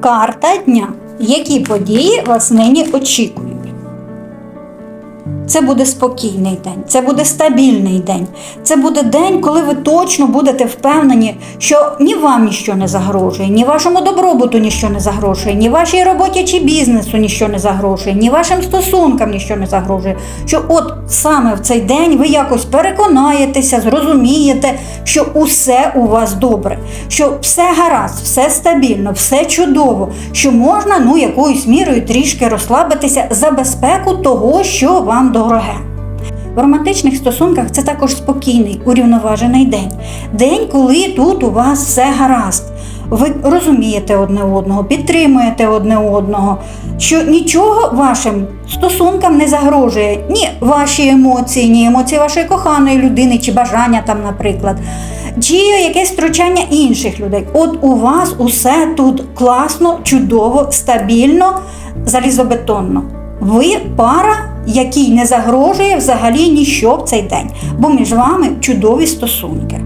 Карта дня. Які події вас нині очікують? Це буде спокійний день, це буде стабільний день. Це буде день, коли ви точно будете впевнені, що ні вам ніщо не загрожує, ні вашому добробуту ніщо не загрожує, ні вашій роботі чи бізнесу ніщо не загрожує, ні вашим стосункам ніщо не загрожує. Що от саме в цей день ви якось переконаєтеся, зрозумієте, що усе у вас добре, що все гаразд, все стабільно, все чудово, що можна ну якоюсь мірою трішки розслабитися за безпеку того, що вам дороге. В романтичних стосунках це також спокійний, урівноважений день. День, коли тут у вас все гаразд. Ви розумієте одне одного, підтримуєте одне одного, що нічого вашим стосункам не загрожує ні ваші емоції, ні емоції вашої коханої людини чи бажання там, наприклад, чи якесь втручання інших людей. От у вас усе тут класно, чудово, стабільно, залізобетонно. Ви пара, якій не загрожує взагалі ніщо в цей день, бо між вами чудові стосунки.